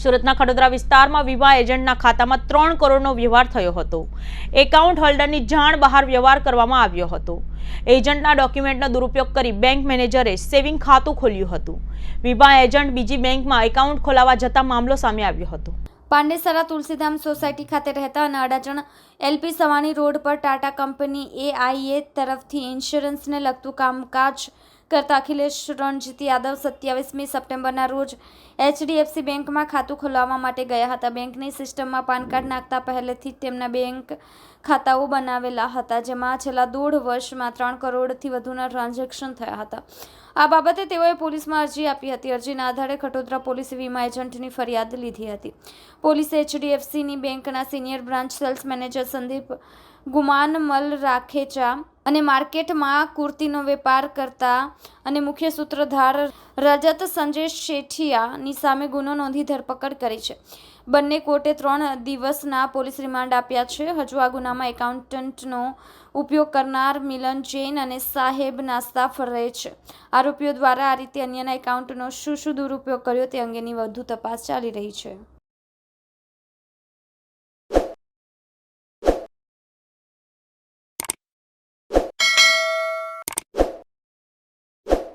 સુરતના ખડોદરા વિસ્તારમાં વીમા એજન્ટના ખાતામાં ત્રણ કરોડનો વ્યવહાર થયો હતો. એકાઉન્ટ હોલ્ડરની જાણ બહાર વ્યવહાર કરવામાં આવ્યો હતો. એજન્ટના ડોક્યુમેન્ટનો દુરુપયોગ કરી બેંક મેનેજરે સેવિંગ ખાતું ખોલ્યું હતું. વીમા એજન્ટ બીજી બેંકમાં એકાઉન્ટ ખોલાવવા જતા મામલો સામે આવ્યો હતો. પાંડેસરા તુલસીધામ સોસાયટી ખાતે રહેતા અને અડાજણ એલપી સવાણી રોડ પર ટાટા કંપની એઆઈએ તરફથી ઇન્સ્યોરન્સને લગતું કામકાજ કરતા અખિલેશ રણજીત યાદવ સત્યાવીસમી સપ્ટેમ્બરના રોજ એચડીએફસી બેંકમાં ખાતું ખોલાવવા માટે ગયા હતા. બેંકની સિસ્ટમમાં પાન કાર્ડ નાખતા પહેલેથી જ તેમના બેંક ખાતાઓ બનાવેલા હતા, જેમાં છેલ્લા દોઢ વર્ષમાં ત્રણ કરોડથી વધુના ટ્રાન્ઝેક્શન થયા હતા. આ બાબતે તેઓએ પોલીસમાં અરજી આપી હતી. અરજીના આધારે ખટોદરા પોલીસે વીમા એજન્ટની ફરિયાદ લીધી હતી. પોલીસે એચડીએફસીની બેંકના senior branch sales manager Sandeep Gumanmal Rakhecha અને માર્કેટમાં કુર્તીનો વેપાર કરતા અને મુખ્ય સૂત્રધાર રજત સંજય શેઠિયાની સામે ગુનો નોંધી ધરપકડ કરી છે. બંને કોર્ટે ત્રણ દિવસના પોલીસ રિમાન્ડ આપ્યા છે. હજુ આ ગુનામાં એકાઉન્ટન્ટનો ઉપયોગ કરનાર મિલન જૈન અને સાહેબ નાસ્તા રહે છે. આરોપીઓ દ્વારા આ રીતે અન્યના એકાઉન્ટનો શું શું દુરુપયોગ કર્યો તે અંગેની વધુ તપાસ ચાલી રહી છે.